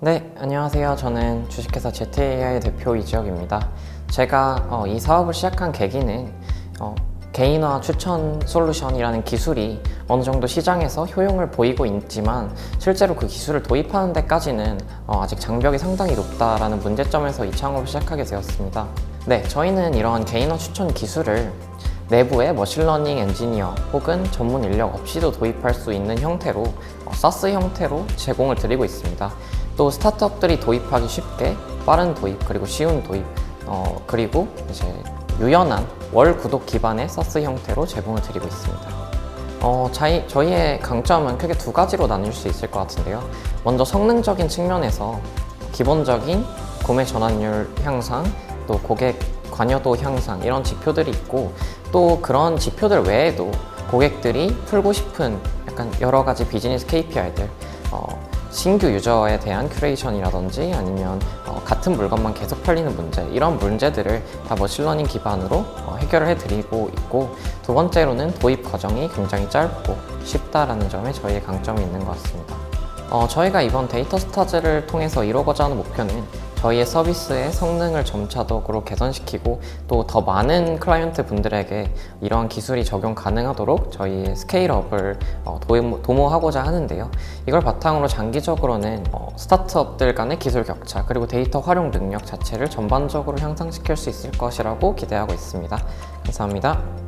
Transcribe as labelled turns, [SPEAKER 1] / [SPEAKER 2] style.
[SPEAKER 1] 네, 안녕하세요. 저는 주식회사 ZAI 대표 이지혁입니다. 제가 어, 이 사업을 시작한 계기는 어, 개인화 추천 솔루션이라는 기술이 어느 정도 시장에서 효용을 보이고 있지만 실제로 그 기술을 도입하는 데까지는 어, 아직 장벽이 상당히 높다라는 문제점에서 이 창업을 시작하게 되었습니다. 네, 저희는 이러한 개인화 추천 기술을 내부에 머신러닝 엔지니어 혹은 전문 인력 없이도 도입할 수 있는 형태로 어, SaaS 형태로 제공을 드리고 있습니다. 또 스타트업들이 도입하기 쉽게 빠른 도입 그리고 쉬운 도입 어, 그리고 이제 유연한 월 구독 기반의 SaaS 형태로 제공을 드리고 있습니다. 어, 저희, 저희의 강점은 크게 두 가지로 나눌 수 있을 것 같은데요. 먼저 성능적인 측면에서 기본적인 구매 전환율 향상, 또 고객 관여도 향상 이런 지표들이 있고 또 그런 지표들 외에도 고객들이 풀고 싶은 약간 여러 가지 비즈니스 KPI들 어, 신규 유저에 대한 큐레이션이라든지 아니면 어, 같은 물건만 계속 팔리는 문제 이런 문제들을 다 머신러닝 기반으로 어, 해결을 해드리고 있고 두 번째로는 도입 과정이 굉장히 짧고 쉽다라는 점에 저희의 강점이 있는 것 같습니다. 어, 저희가 이번 데이터 스타즈를 통해서 이루고자 하는 목표는 저희의 서비스의 성능을 점차적으로 개선시키고 또 더 많은 클라이언트 분들에게 이러한 기술이 적용 가능하도록 저희의 스케일업을 어, 도모, 도모 하고자 하는데요. 이걸 바탕으로 장기적으로는 어, 스타트업들 간의 기술 격차 그리고 데이터 활용 능력 자체를 전반적으로 향상시킬 수 있을 것이라고 기대하고 있습니다. 감사합니다.